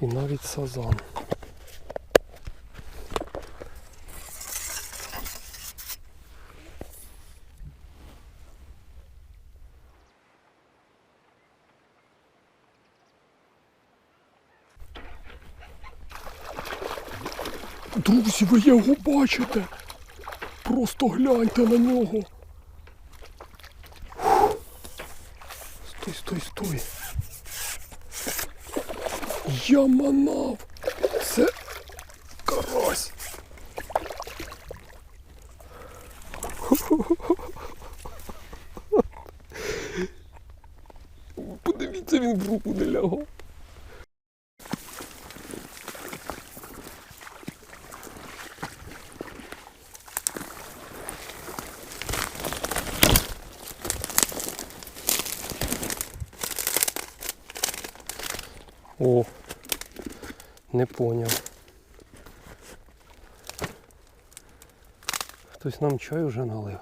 І навіть сазан. Друзі, ви його бачите? Просто гляньте на нього. Стой, стой, стой. Я манав. Це карась. Подивіться, він в руку не лягав. О, не поняв. Хтось нам чай вже налив.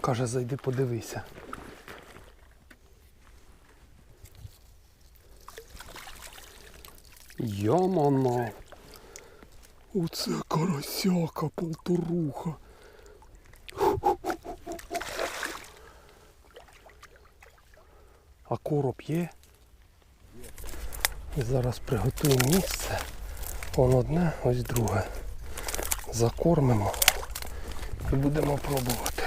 Каже, зайди подивися. Ямана. Оце карасяка полторуха. Короб є? І зараз приготуємо місце. Вон одне, ось друге. Закормимо і будемо пробувати.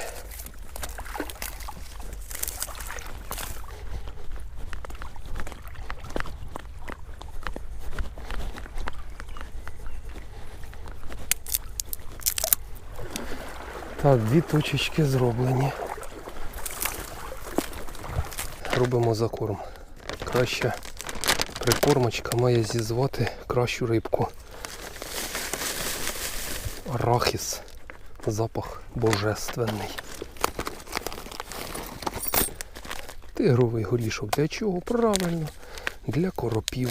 Так, дві точечки зроблені. Робимо закорм. Краща прикормочка має зізвати кращу рибку. Арахіс. Запах божественний. Тигровий горішок. Для чого? Правильно. Для коропів.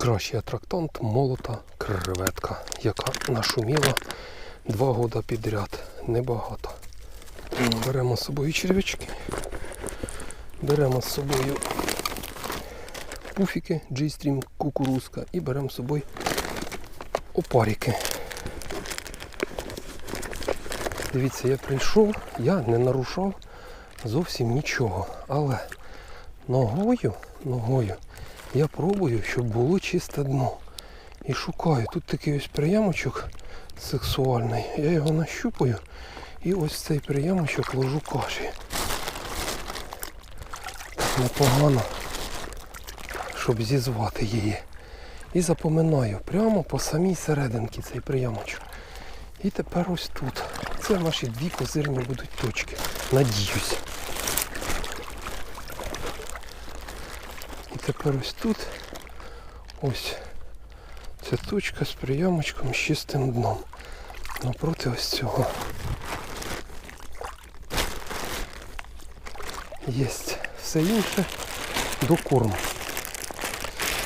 Кращий атрактант молота креветка, яка нашуміла два года підряд. Небагато. Беремо з собою черв'ячки. Беремо з собою пуфіки G-Stream кукурузка і беремо з собою опарики. Дивіться, я прийшов, я не нарушав зовсім нічого. Але ногою, ногою я пробую, щоб було чисте дно. І шукаю. Тут такий ось приямочок сексуальний. Я його нащупаю і ось цей приямочок ложу каші. Непогано, щоб зізвати її. І запоминаю прямо по самій серединці цей приямочок. І тепер ось тут. Це наші дві козирні будуть точки. Надіюсь. Тепер ось тут ось ця точка з приямочком з чистим дном. Напроти ось цього. Єсть. Все інше до корму.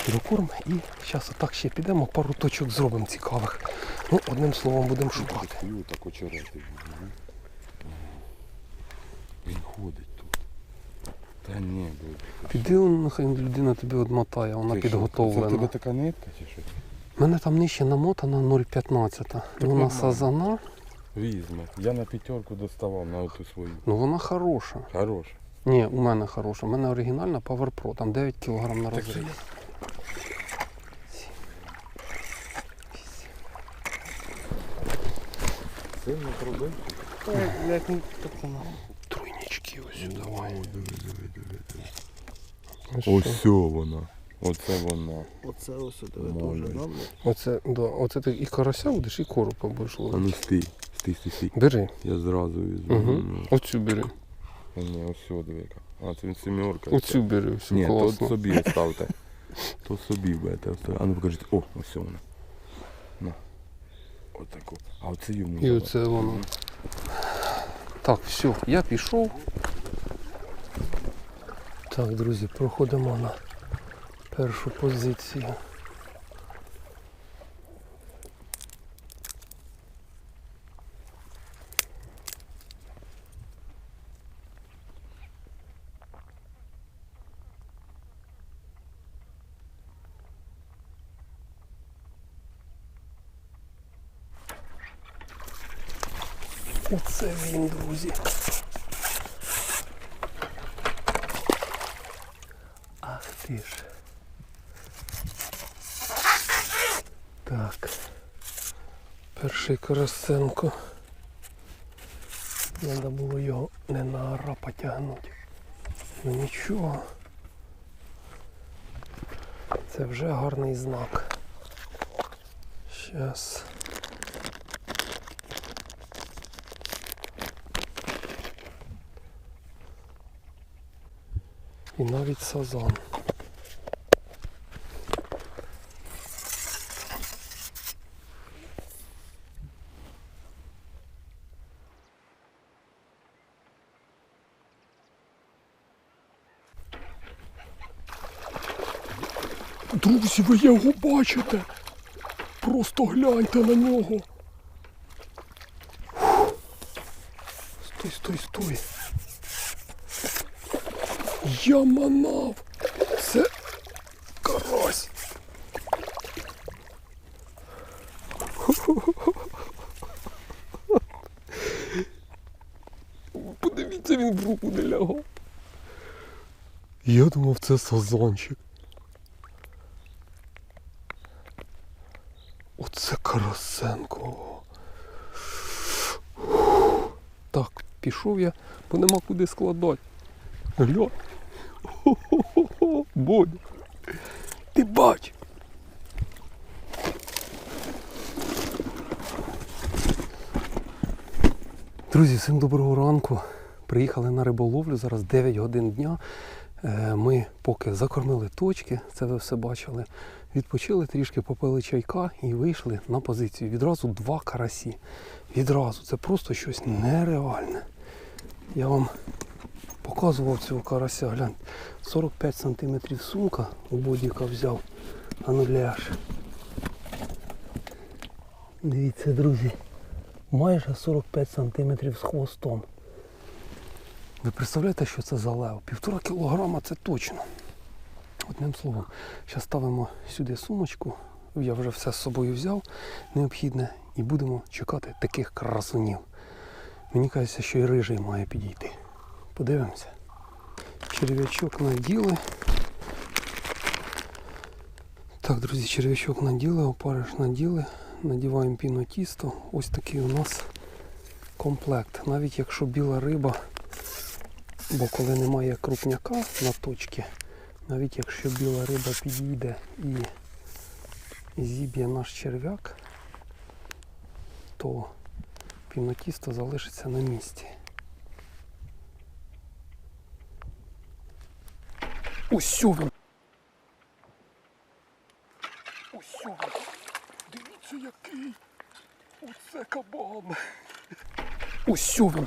До корм і зараз отак ще підемо, пару точок зробимо цікавих. Ну, одним словом будемо шукати. Він ходить. Та ні, бо. Піди, он, нехай людина тобі одмотає, вона Ти що, Це в тебе така нитка чи що? У мене там нижче намотана 0,15. Ну на нормально. сазана, Візьме. Я на п'ятерку доставав на оту свою. ну вона хороша. Хорош. Ні, у мене хороша. У мене оригінальна Power Pro, там 9 кг на Так розрив. Сильно пробив? Тройнички ось давай. диви, диви, диви. Ось Ось вона. Оце вона. Оце ось диви дуже добре. Оце, да, оце ти і карася будеш, і коропа будеш А ну стій, стій, стій, стій. Бери. Я зразу візьму. Угу. Оцю бери. Ні, ось сюди яка. А, це він сімерка. Оцю бери, все Ні, то собі оставте. То собі будете оставити. А ну покажіть. О, ось вона. На. Отаку. А оце йому. І оце воно. Так, все, я пішов. Так, друзі, проходимо на першу позицію. Оце він, друзі. Ах ти ж. Так. Перший Карасенко. Треба було його не на ара потягнути. Ну нічого. Це вже гарний знак. Щас. І навіть сазан. Друзі, ви його бачите? Просто гляньте на нього. Стой, стой, стой. Я манав. Це карась. Подивіться, він в руку не лягав. Я думав, це сазанчик. Оце Карасенко. Так, пішов я, бо нема куди складати. Глянь. Хо-хо-хо-хо, Бодя. Ти бач. Друзі, всім доброго ранку. Приїхали на риболовлю. Зараз 9 годин дня. Е, Ми поки закормили точки, це ви все бачили. Відпочили трішки, попили чайка і вийшли на позицію. Відразу два карасі. Відразу. Це просто щось нереальне. Я вам показував цього карася, глянь. 45 см сумка у бодіка взяв. А ну ляж. Дивіться, друзі. Майже 45 см з хвостом. Ви представляєте, що це за лев? Півтора кілограма це точно. Одним словом, зараз ставимо сюди сумочку. Я вже все з собою взяв, необхідне, і будемо чекати таких красунів. Мені кажеться, що і рижий має підійти. Подивимося. Черв'ячок наділи. Так, друзі, черв'ячок наділи, опариш наділи. Надіваємо пінотісто. Ось такий у нас комплект. Навіть якщо біла риба, бо коли немає крупняка на точці, навіть якщо біла риба підійде і зіб'є наш черв'як, то пінотісто залишиться на місці. Ось він. Ось він. Дивіться який. Оце кабан. Ось він.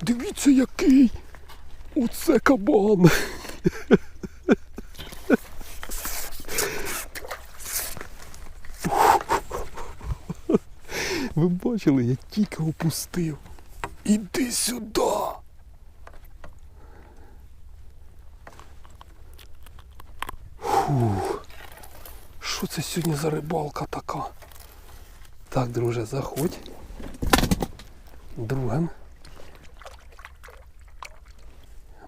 Дивіться який. Оце кабан. Ви бачили, я тільки опустив. Іди сюди. Фух. Що це сьогодні за рибалка така? Так, друже, заходь. Другим.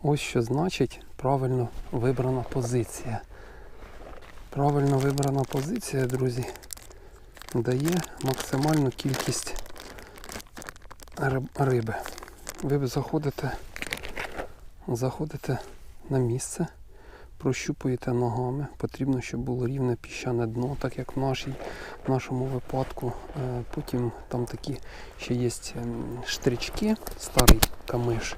Ось що значить правильно вибрана позиція. Правильно вибрана позиція, друзі, дає максимальну кількість риби. Ви заходите, заходите на місце, прощупуєте ногами. Потрібно, щоб було рівне піщане дно, так як в, нашій, в нашому випадку. Е, Потім там такі ще є штрички, старий камиш.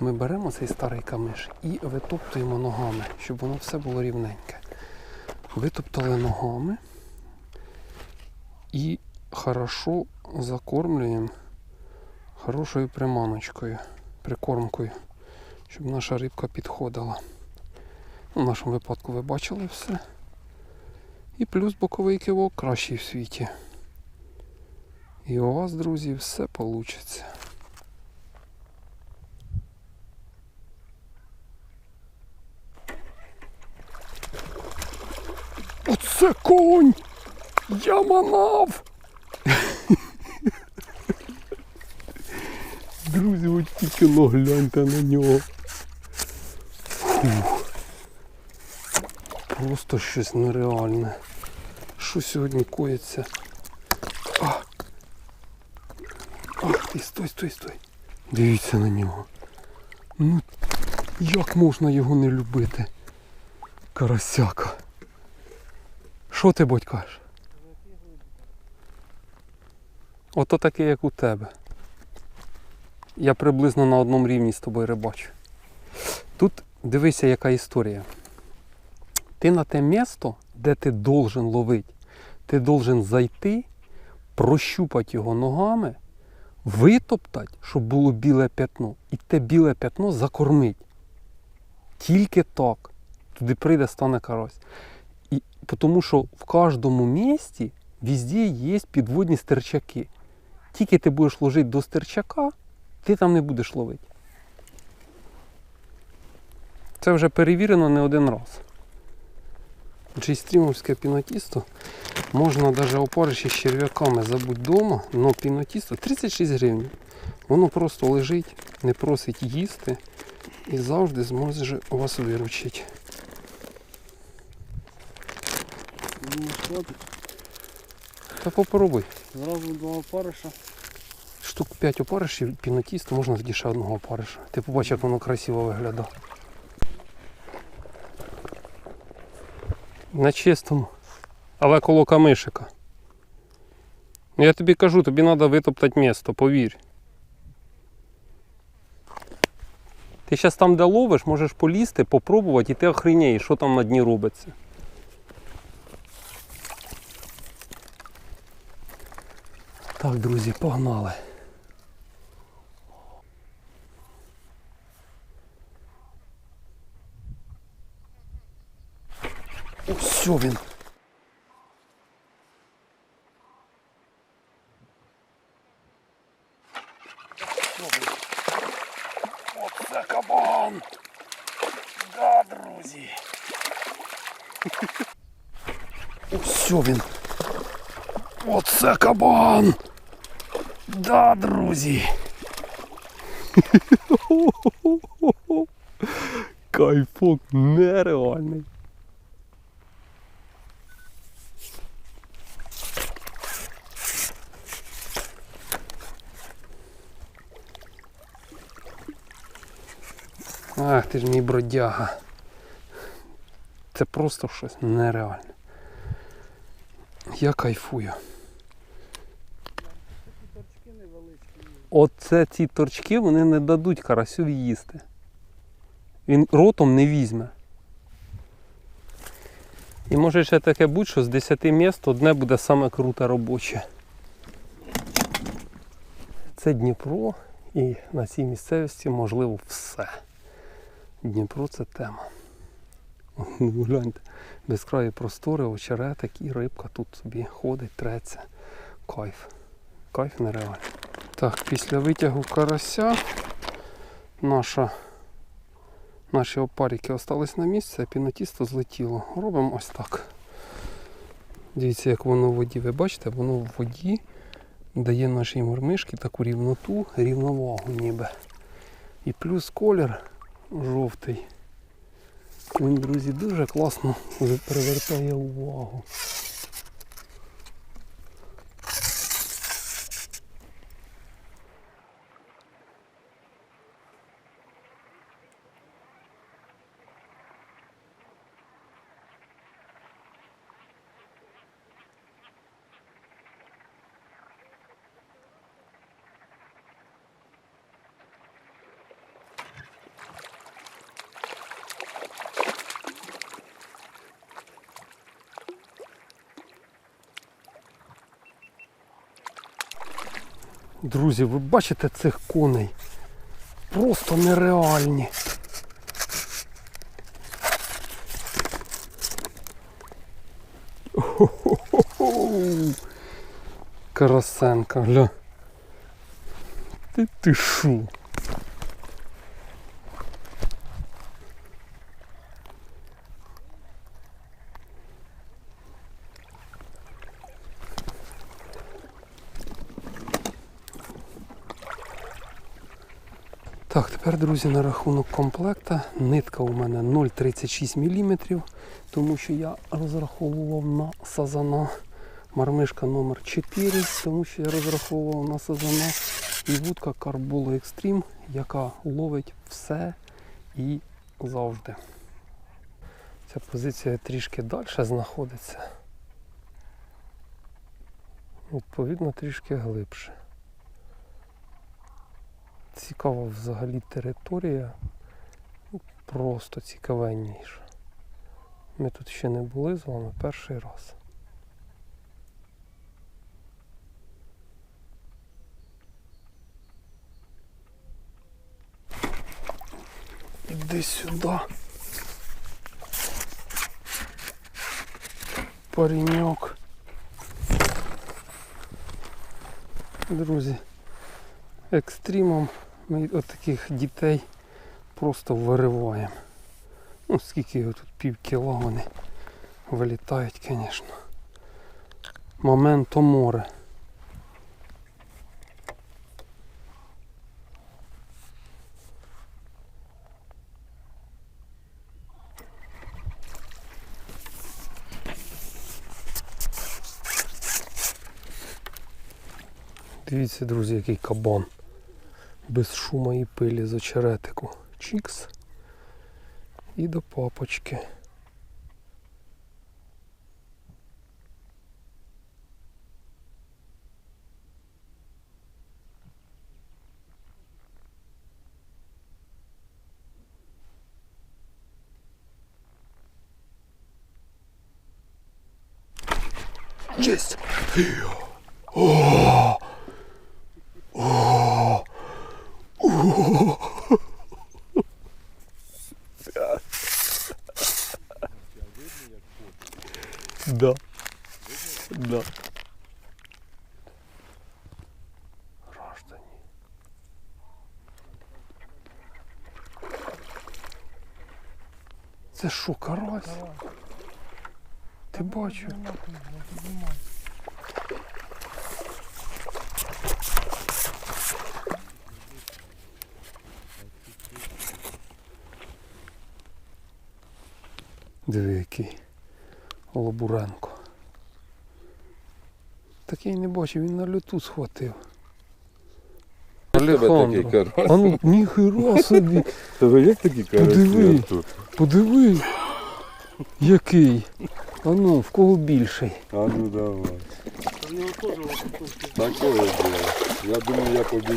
Ми беремо цей старий камиш і витоптуємо ногами, щоб воно все було рівненьке. Витоптали ногами і хорошо закормлюємо хорошою приманочкою, прикормкою, щоб наша рибка підходила. У нашому випадку ви бачили все. І плюс боковий кивок кращий в світі. І у вас, друзі, все вийде. Оце конь! Я манав! Друзі, от тільки но гляньте на нього. Фух. Просто щось нереальне. Що сьогодні коїться? А. Ах ти, стой, стой, стой. Дивіться на нього. Ну, як можна його не любити? Карасяка. Що ти, будь кажеш? Ото таке, як у тебе. Я приблизно на одному рівні з тобою рибачу. Тут дивися, яка історія. Ти на те місто, де ти должен ловити, ти должен зайти, прощупати його ногами, витоптати, щоб було біле п'ятно, і те біле п'ятно закормить. Тільки так. Туди прийде, стане карась. І, тому що в кожному місті везде є підводні стерчаки. Тільки ти будеш ложити до стерчака, ти там не будеш ловити. Це вже перевірено не один раз. Джейстрімовське пінотісто можна навіть опариші з черв'яками забути вдома, але пінотісто 36 гривень. Воно просто лежить, не просить їсти і завжди зможе вас виручити. Ну. Та попробуй. Зразу два опариша. Штук 5 опаришів пінотісту можна тоді ще одного опариша. Ти побачиш, як воно красиво виглядає. На чистому. Але коло камишика. Я тобі кажу, тобі треба витоптати місто, повір. Ти зараз там, де ловиш, можеш полізти, попробувати, і ти охренєєш, що там на дні робиться. Так, друзі, погнали. Ось він. Оце кабан. Да, друзі. Ось він. Оце кабан. Да, друзі. Кайфок нереальний. Ах, ти ж мій бродяга. Це просто щось нереальне. Я кайфую. Оце ці торчки вони не дадуть карасю їсти. Він ротом не візьме. І може ще таке бути, що з 10 міст одне буде саме круте робоче. Це Дніпро і на цій місцевості можливо все. Дніпро це тема. Ну, гляньте, безкраї простори, очеретик і рибка тут собі ходить, треться. Кайф. Кайф нереальний. Так, після витягу карася наша, наші опарики остались на місці, а пінотісто злетіло. Робимо ось так. Дивіться, як воно в воді. Ви бачите, воно в воді дає нашій мормишки таку рівноту, рівновагу ніби. І плюс колір жовтий. Він, друзі, дуже класно привертає увагу. Друзі, ви бачите цих коней? Просто нереальні. Карасенка, гля. Ти ти шо? Так, тепер, друзі, на рахунок комплекта. Нитка у мене 0,36 мм, тому що я розраховував на сазана. Мармишка номер 4, тому що я розраховував на сазана. І вудка Carbola Extreme, яка ловить все і завжди. Ця позиція трішки далі знаходиться. Відповідно, трішки глибше. Цікава взагалі територія. Ну, Просто цікавенніша. Ми тут ще не були з вами перший раз. Іди сюди. Пареньок. Друзі, екстримом ми от таких дітей просто вириваємо. Ну, скільки його тут пів кіла вони вилітають, звісно. Моменто море. Дивіться, друзі, який кабан. Без шума і пилі з очеретику. Чікс. І до папочки. О! О! О! Да. Да. Граждані. Це що, карась? Бачив? Диви який. Лобуренко. Такий не бачив, він на люту схватив. Алехандро. А ну, ніхера собі. Тебе є такі Подиви. карасі тут? Подиви. Який. А ну, в кого більший. А ну давай. Такое дело. Я думаю, я сьогодні.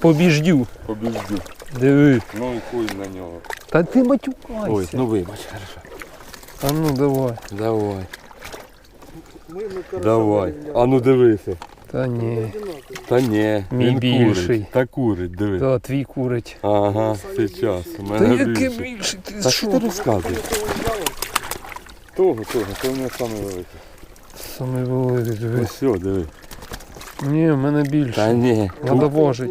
Побіждю. Побеждю. Диви. Ну і хуй на нього. Та ти матюкайся. Ой, ну вибач, хорошо. А ну давай. Давай. Давай. А ну дивися. Та ні. Та ні, Мій він більший. курить. Та курить, диви. Та твій курить. Ага, сейчас. У Та мене яке більше. більше? Ти Та що ти розказуєш? Того Того, то в мене саме велике. Саме великий, диви. Ось все, диви. Ні, в мене Та більше. ні, Надо важить.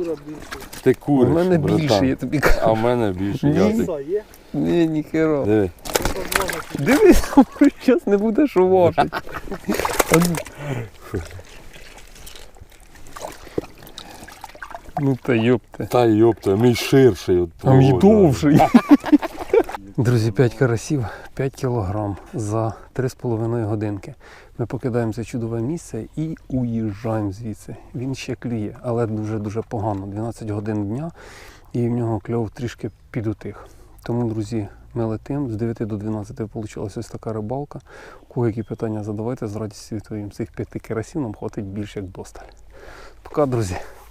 кура більше. У мене братан. більше, я тобі кажу. А в мене більше. Я Ні. ти... Є? Ні, ніхера. Диви. Дивись, зараз не будеш уважити. Ну. Та йопте. Та йопта, мій ширший. От, А мій довший. Друзі, 5 карасів, 5 кілограм за 3,5 годинки. Ми покидаємо це чудове місце і уїжджаємо звідси. Він ще клює, але дуже-дуже погано. 12 годин дня і в нього кльов трішки підутих. Тому, друзі, ми летимо. З 9 до 12 вийшла ось така рибалка. Кого які питання задавайте, з радістю відповім. Цих 5 карасів нам хватить більше як досталь. Пока, друзі.